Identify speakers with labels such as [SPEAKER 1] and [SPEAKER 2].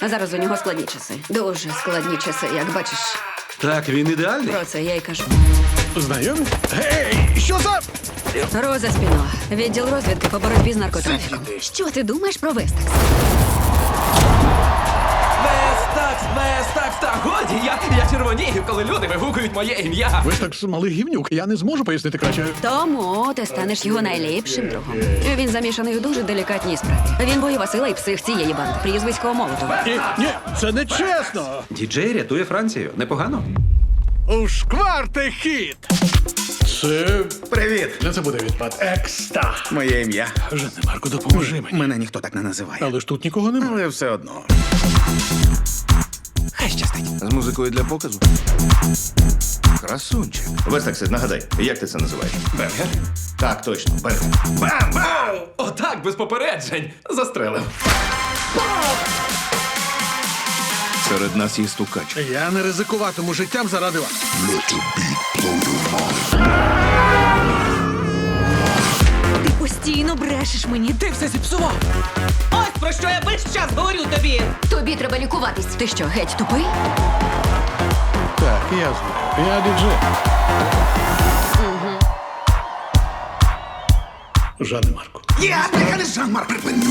[SPEAKER 1] А зараз у нього складні часи. Дуже складні часи, як бачиш.
[SPEAKER 2] Так, він ідеальний.
[SPEAKER 1] Про це я й кажу.
[SPEAKER 3] Знайомі? Гей, що за.
[SPEAKER 1] Роза спіно. відділ розвідки по боротьбі з наркотрафіком. Що ти думаєш про Вестекс?
[SPEAKER 4] Червонію, коли люди вигукують моє ім'я.
[SPEAKER 3] Ви ж так малий гівнюк, я не зможу пояснити краще.
[SPEAKER 1] Тому ти станеш його найліпшим другом. Він замішаний у дуже делікатній справі. Він бойова сила і псих цієї банди. Прізвисько Молотова.
[SPEAKER 3] Ні, ні, це не чесно.
[SPEAKER 2] Діджей рятує Францію. Непогано.
[SPEAKER 3] Ушкварте хід. Це.
[SPEAKER 5] Привіт!
[SPEAKER 3] Для це буде відпад. Екста.
[SPEAKER 5] Моє ім'я.
[SPEAKER 3] Жанне Марко, допоможи мені.
[SPEAKER 5] Мене ніхто так не називає.
[SPEAKER 3] Але ж тут нікого немає.
[SPEAKER 5] Але все одно.
[SPEAKER 4] Хай щастить.
[SPEAKER 6] З музикою для показу. Красунчик.
[SPEAKER 7] Вестаксе, нагадай, як ти це називаєш?
[SPEAKER 4] Бенгер?
[SPEAKER 7] Так, точно, бергер. Бам! Бам!
[SPEAKER 4] Отак, без попереджень. Застрелив.
[SPEAKER 6] Серед нас є стукач.
[SPEAKER 3] Я не ризикуватиму життям заради вас.
[SPEAKER 8] Ти брешеш мені.
[SPEAKER 4] Ти все зіпсував. Ось про що я весь час говорю тобі.
[SPEAKER 1] Тобі треба лікуватись. Ти що, геть тупий?
[SPEAKER 3] Так, я знаю. Я діджей. Жанне Марко.
[SPEAKER 5] Я не Жан-Марк, припини.